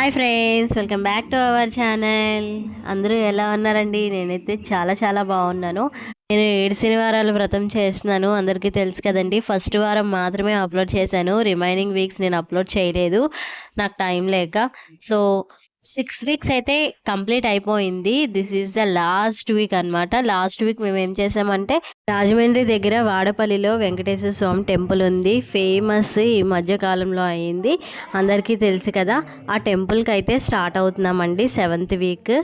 Hi friends welcome back to our channel. అందరూ ఎలా ఉన్నారండి? నేనైతే చాలా చాలా బాగున్నాను. నేను ఏడు శనివారాలు వ్రతం చేస్తున్నాను. అందరికీ తెలుసు కదండి ఫస్ట్ వారం మాత్రమే అప్లోడ్ చేశాను. రిమైనింగ్ వీక్స్ నేను అప్లోడ్ చేయలేదు. నాకు టైం లేక. సో సిక్స్ వీక్స్ అయితే కంప్లీట్ అయిపోయింది. This is the last week అన్నమాట. లాస్ట్ వీక్ మేము ఏం చేసామంటే రాజమండ్రి దగ్గర వాడపల్లిలో వెంకటేశ్వర స్వామి టెంపుల్ ఉంది. ఫేమస్ ఈ మధ్యకాలంలో అయింది. అందరికీ తెలుసు కదా ఆ టెంపుల్కి అయితే స్టార్ట్ అవుతున్నామండి సెవెంత్ వీక్.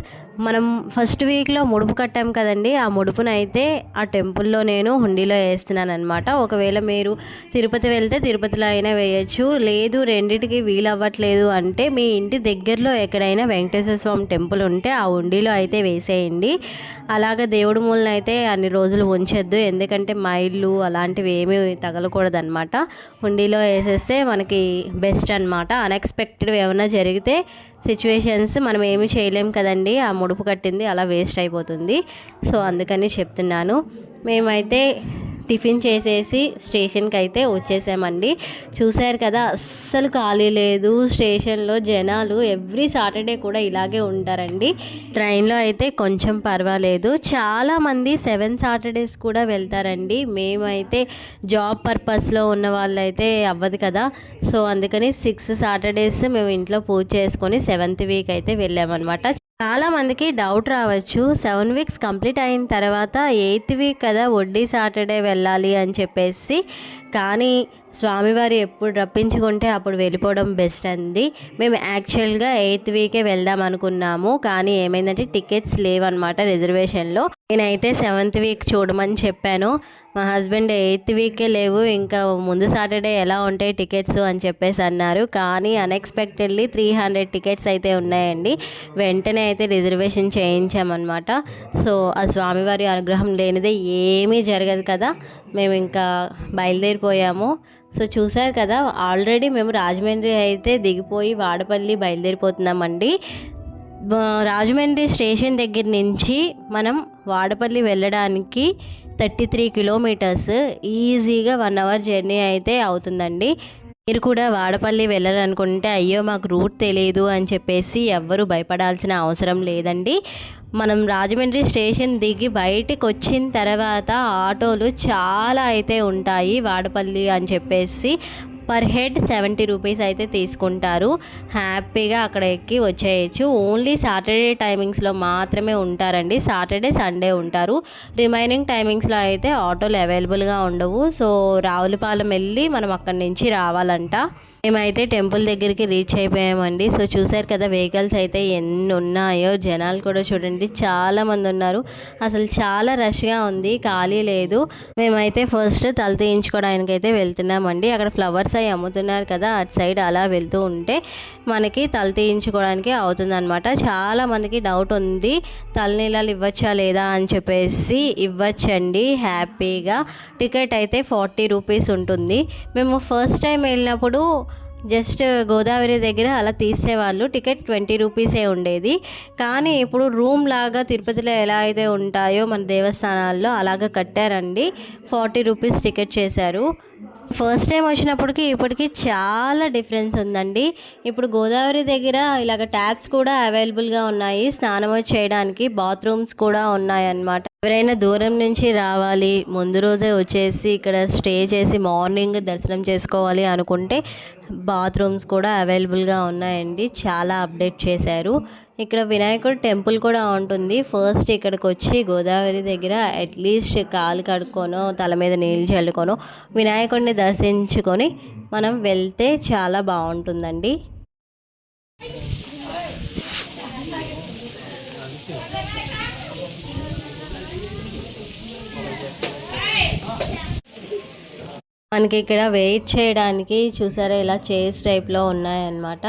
మనం ఫస్ట్ వీక్లో ముడుపు కట్టాం కదండి ఆ ముడుపునైతే ఆ టెంపుల్లో నేను హుండీలో వేస్తున్నాను అనమాట ఒకవేళ మీరు తిరుపతి వెళ్తే తిరుపతిలో అయినా వేయచ్చు. లేదు రెండిటికి వీలు అవ్వట్లేదు అంటే మీ ఇంటి దగ్గరలో ఎక్కడైనా వెంకటేశ్వర స్వామి టెంపుల్ ఉంటే ఆ హుండీలో అయితే వేసేయండి. అలాగ దేవుడి మూలనైతే అన్ని రోజులు ఉంచొద్దు. ఎందుకంటే మైళ్ళు అలాంటివి ఏమీ తగలకూడదు అనమాట హుండీలో వేసేస్తే మనకి బెస్ట్ అనమాట అన్ఎక్స్పెక్టెడ్ ఏమైనా జరిగితే సిచ్యువేషన్స్ మనం ఏమీ చేయలేం కదండి. ఆ ముడుపు కట్టింది అలా వేస్ట్ అయిపోతుంది. సో అందుకని చెప్తున్నాను. మేమైతే టిఫిన్ చేసేసి స్టేషన్కి అయితే వచ్చేసామండి. చూశారు కదా అస్సలు ఖాళీ లేదు. స్టేషన్లో జనాలు ఎవ్రీ సాటర్డే కూడా ఇలాగే ఉంటారండి. ట్రైన్లో అయితే కొంచెం పర్వాలేదు. చాలామంది సెవెన్ సాటర్డేస్ కూడా వెళ్తారండి. మేమైతే జాబ్ పర్పస్లో ఉన్న వాళ్ళైతే అవ్వదు కదా. సో అందుకని సిక్స్ సాటర్డేస్ మేము ఇంట్లో పూజ చేసుకొని సెవెంత్ వీక్ అయితే వెళ్ళామన్నమాట. చాలామందికి డౌట్ రావచ్చు. సెవెన్ వీక్స్ కంప్లీట్ అయిన తర్వాత ఎయిత్ వీక్ కదా వడ్డీ సాటర్డే వెళ్ళాలి అని చెప్పేసి. కానీ స్వామివారు ఎప్పుడు రప్పించుకుంటే అప్పుడు వెళ్ళిపోవడం బెస్ట్ అండి. మేము యాక్చువల్గా ఎయిత్ వీకే వెళ్దాం అనుకున్నాము. కానీ ఏమైందంటే టికెట్స్ లేవన్నమాట రిజర్వేషన్లో నేనైతే సెవెంత్ వీక్ చూడమని చెప్పాను. మా హస్బెండ్ ఎయిత్ వీకే లేవు. ఇంకా ముందు సాటర్డే ఎలా ఉంటాయి టికెట్స్ అని చెప్పేసి అన్నారు. కానీ అన్ఎక్స్పెక్టెడ్లీ త్రీ హండ్రెడ్ టికెట్స్ అయితే ఉన్నాయండి. వెంటనే అయితే రిజర్వేషన్ చేయించామన్నమాట. సో ఆ స్వామివారి అనుగ్రహం లేనిదే ఏమీ జరగదు కదా. మేము ఇంకా బయలుదేరిపోయాము. సో చూసారు కదా ఆల్రెడీ మేము రాజమండ్రి అయితే దిగిపోయి వాడపల్లి బయలుదేరిపోతున్నామండి. రాజమండ్రి స్టేషన్ దగ్గర నుంచి మనం వాడపల్లి వెళ్ళడానికి థర్టీ త్రీ కిలోమీటర్స్ ఈజీగా వన్ అవర్ జర్నీ అయితే అవుతుందండి. మీరు కూడా వాడపల్లి వెళ్ళాలనుకుంటే అయ్యో మాకు రూట్ తెలియదు అని చెప్పేసి ఎవ్వరూ భయపడాల్సిన అవసరం లేదండి. మనం రాజమండ్రి స్టేషన్ దిగి బయటికి వచ్చిన తర్వాత ఆటోలు చాలా అయితే ఉంటాయి వాడపల్లి అని చెప్పేసి. పర్ హెడ్ సెవెంటీ రూపీస్ అయితే తీసుకుంటారు. హ్యాపీగా అక్కడ ఎక్కి వచ్చేయచ్చు. ఓన్లీ సాటర్డే టైమింగ్స్లో మాత్రమే ఉంటారండి. సాటర్డే సండే ఉంటారు. రిమైనింగ్ టైమింగ్స్లో అయితే ఆటోలు అవైలబుల్గా ఉండవు. సో రావులపాలెం వెళ్ళి మనం అక్కడి నుంచి రావాలంట. మేమైతే టెంపుల్ దగ్గరికి రీచ్ అయిపోయామండి. సో చూసారు కదా వెహికల్స్ అయితే ఎన్ని ఉన్నాయో జనాలు కూడా చూడండి చాలామంది ఉన్నారు. అసలు చాలా రష్గా ఉంది ఖాళీ లేదు. మేమైతే ఫస్ట్ తల తీయించుకోవడానికి అయితే వెళ్తున్నామండి. అక్కడ ఫ్లవర్స్ అవి అమ్ముతున్నారు కదా అటు సైడ్ అలా వెళ్తూ ఉంటే మనకి తల తీయించుకోవడానికి అవుతుందన్నమాట. చాలా మందికి డౌట్ ఉంది తలనీలాలు ఇవ్వచ్చా లేదా అని చెప్పేసి ఇవ్వచ్చండి. హ్యాపీగా టికెట్ అయితే ఫార్టీ రూపీస్ ఉంటుంది. మేము ఫస్ట్ టైం వెళ్ళినప్పుడు జస్ట్ గోదావరి దగ్గర అలా తీసేవాళ్ళు. టికెట్ ట్వంటీ రూపీసే ఉండేది. కానీ ఇప్పుడు రూమ్ లాగా తిరుపతిలో ఎలా అయితే ఉంటాయో మన దేవస్థానాల్లో అలాగ కట్టారండి. ఫార్టీ రూపీస్ టికెట్ చేశారు. ఫస్ట్ టైం వచ్చినప్పటికి ఇప్పటికి చాలా డిఫరెన్స్ ఉందండి. ఇప్పుడు గోదావరి దగ్గర ఇలాగ ట్యాప్స్ కూడా అవైలబుల్గా ఉన్నాయి. స్నానం చేయడానికి బాత్రూమ్స్ కూడా ఉన్నాయన్నమాట. ఎవరైనా దూరం నుంచి రావాలి ముందు రోజే వచ్చేసి ఇక్కడ స్టే చేసి మార్నింగ్ దర్శనం చేసుకోవాలి అనుకుంటే బాత్రూమ్స్ కూడా అవైలబుల్గా ఉన్నాయండి. చాలా అప్డేట్ చేశారు. ఇక్కడ వినాయకుడు టెంపుల్ కూడా ఉంటుంది. ఫస్ట్ ఇక్కడికి వచ్చి గోదావరి దగ్గర అట్లీస్ట్ కాలు కడుక్కోనో తల మీద నీళ్ళు చల్లుకోనో వినాయకుడిని దర్శించుకొని మనం వెళ్తే చాలా బాగుంటుందండి. మనకి ఇక్కడ వెయిట్ చేయడానికి చూసారా ఇలా చైర్స్ టైప్లో ఉన్నాయన్నమాట.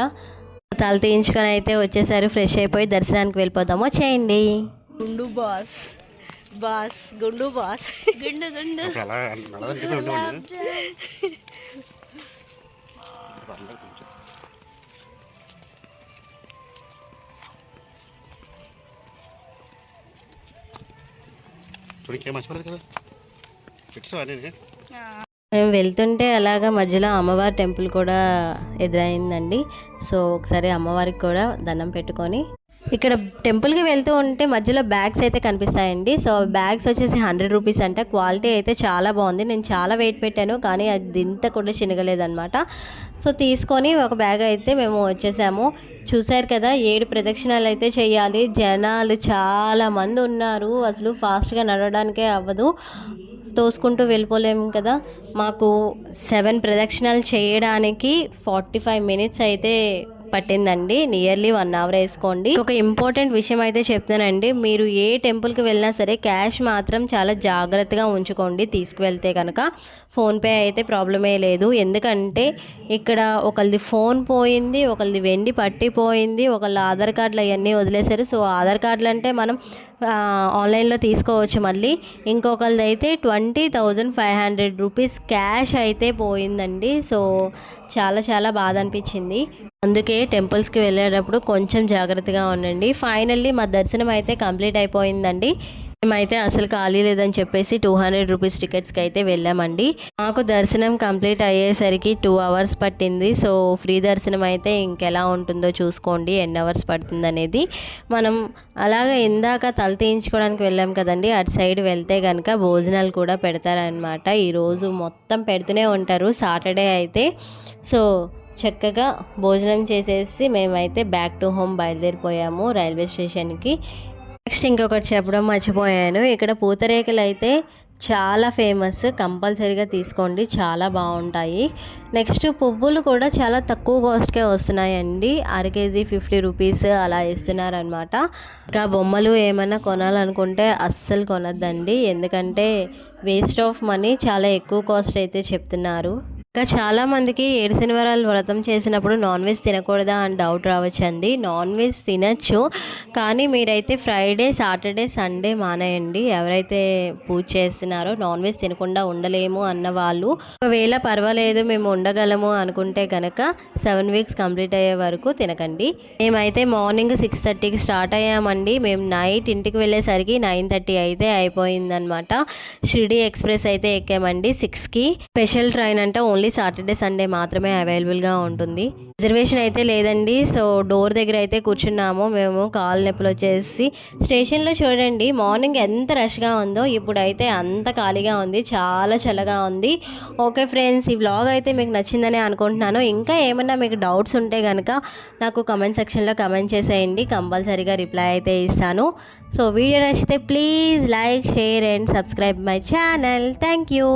తల తీయించుకొని అయితే వచ్చేసరి ఫ్రెష్ అయిపోయి దర్శనానికి వెళ్ళిపోతాము చేయండి గుండు బాస్. బాస్ గుండు బాస్. గుండు గుండు. కదా? మేము వెళ్తుంటే అలాగా మధ్యలో అమ్మవారి టెంపుల్ కూడా ఎదురైందండి. సో ఒకసారి అమ్మవారికి కూడా దండం పెట్టుకొని ఇక్కడ టెంపుల్కి వెళ్తూ ఉంటే మధ్యలో బ్యాగ్స్ అయితే కనిపిస్తాయండి. సో బ్యాగ్స్ వచ్చేసి హండ్రెడ్ రూపీస్ అంటే. క్వాలిటీ అయితే చాలా బాగుంది. నేను చాలా వెయిట్ పెట్టాను కానీ అది ఇంత కూడా చినగలేదనమాట సో తీసుకొని ఒక బ్యాగ్ అయితే మేము వచ్చేసాము. చూశారు కదా ఏడు ప్రదక్షిణాలు అయితే చేయాలి. జనాలు చాలా మంది ఉన్నారు. అసలు ఫాస్ట్గా నడవడానికే అవ్వదు. తోసుకుంటూ వెళ్ళిపోలేము కదా. మాకు సెవెన్ ప్రదక్షిణాలు చేయడానికి ఫార్టీ ఫైవ్ మినిట్స్ అయితే పట్టిందండి. నియర్లీ వన్ అవర్ వేసుకోండి. ఒక ఇంపార్టెంట్ విషయం అయితే చెప్తానండి. మీరు ఏ టెంపుల్కి వెళ్ళినా సరే క్యాష్ మాత్రం చాలా జాగ్రత్తగా ఉంచుకోండి తీసుకువెళ్తే కనుక. ఫోన్పే అయితే ప్రాబ్లమే లేదు. ఎందుకంటే ఇక్కడ ఒకరిది ఫోన్ పోయింది ఒకరిది వెండి పట్టిపోయింది ఒకళ్ళ ఆధార్ కార్డులు అవన్నీ వదిలేశారు. సో ఆధార్ కార్డులు అంటే మనం ఆన్లైన్లో తీసుకోవచ్చు మళ్ళీ. ఇంకొకరిది అయితే twenty thousand five hundred rupees cash అయితే పోయిందండి. సో చాలా చాలా బాధ అనిపించింది. అందుకే టెంపుల్స్కి వెళ్ళేటప్పుడు కొంచెం జాగ్రత్తగా ఉండండి. ఫైనల్లీ మా దర్శనం అయితే కంప్లీట్ అయిపోయిందండి. మేమైతే అసలు ఖాళీ లేదని చెప్పేసి టూ హండ్రెడ్ రూపీస్ టికెట్స్కి అయితే వెళ్ళామండి. మాకు దర్శనం కంప్లీట్ అయ్యేసరికి టూ అవర్స్ పట్టింది. సో ఫ్రీ దర్శనం అయితే ఇంకెలా ఉంటుందో చూసుకోండి. ఎన్ని అవర్స్ పడుతుంది అనేది మనం అలాగ ఇందాక తల తీయించుకోవడానికి వెళ్ళాం కదండి. అటు సైడ్ వెళ్తే కనుక భోజనాలు కూడా పెడతారనమాట ఈరోజు మొత్తం పెడుతూనే ఉంటారు. సాటర్డే అయితే. సో చక్కగా భోజనం చేసేసి మేమైతే బ్యాక్ టు హోమ్ బయలుదేరిపోయాము రైల్వే స్టేషన్కి. నెక్స్ట్ ఇంకొకటి చెప్పడం మర్చిపోయాను. ఇక్కడ పూతరేకులు అయితే చాలా ఫేమస్ కంపల్సరీగా తీసుకోండి. చాలా బాగుంటాయి. నెక్స్ట్ పువ్వులు కూడా చాలా తక్కువ కాస్ట్కే వస్తున్నాయండి. అర కేజీ ఫిఫ్టీ రూపీస్ అలా ఇస్తున్నారనమాట ఇంకా బొమ్మలు ఏమైనా కొనాలనుకుంటే అస్సలు కొనద్దండి. ఎందుకంటే వేస్ట్ ఆఫ్ మనీ చాలా ఎక్కువ కాస్ట్ అయితే చెప్తున్నారు. ఇంకా చాలామందికి ఏడు శనివారాలు వ్రతం చేసినప్పుడు నాన్ వెజ్ తినకూడదా అని డౌట్ రావచ్చండి. నాన్ వెజ్ తినచ్చు కానీ మీరైతే ఫ్రైడే సాటర్డే సండే మానేయండి. ఎవరైతే పూజ చేస్తున్నారో నాన్ వెజ్ తినకుండా ఉండలేము అన్న వాళ్ళు. ఒకవేళ పర్వాలేదు మేము ఉండగలము అనుకుంటే కనుక సెవెన్ వీక్స్ కంప్లీట్ అయ్యే వరకు తినకండి. మేమైతే మార్నింగ్ సిక్స్ థర్టీకి స్టార్ట్ అయ్యామండి. మేము నైట్ ఇంటికి వెళ్ళేసరికి నైన్ థర్టీ అయితే అయిపోయిందనమాట షిరిడి ఎక్స్ప్రెస్ అయితే ఎక్కామండి సిక్స్కి స్పెషల్ ట్రైన్ అంటే ఓన్లీ సాటర్డే సండే మాత్రమే అవైలబుల్గా ఉంటుంది. రిజర్వేషన్ అయితే లేదండి. సో డోర్ దగ్గర అయితే కూర్చున్నాము. మేము కాలు నొప్పులు వచ్చేసి స్టేషన్లో చూడండి మార్నింగ్ ఎంత రష్గా ఉందో ఇప్పుడైతే అంత ఖాళీగా ఉంది. చాలా చల్లగా ఉంది. ఓకే ఫ్రెండ్స్ ఈ వ్లాగ్ అయితే మీకు నచ్చిందని అనుకుంటున్నాను. ఇంకా ఏమన్నా మీకు డౌట్స్ ఉంటే కనుక నాకు కమెంట్ సెక్షన్లో కమెంట్ చేసేయండి. కంపల్సరీగా రిప్లై అయితే ఇస్తాను. సో వీడియో నచ్చితే please like share and subscribe my channel thank you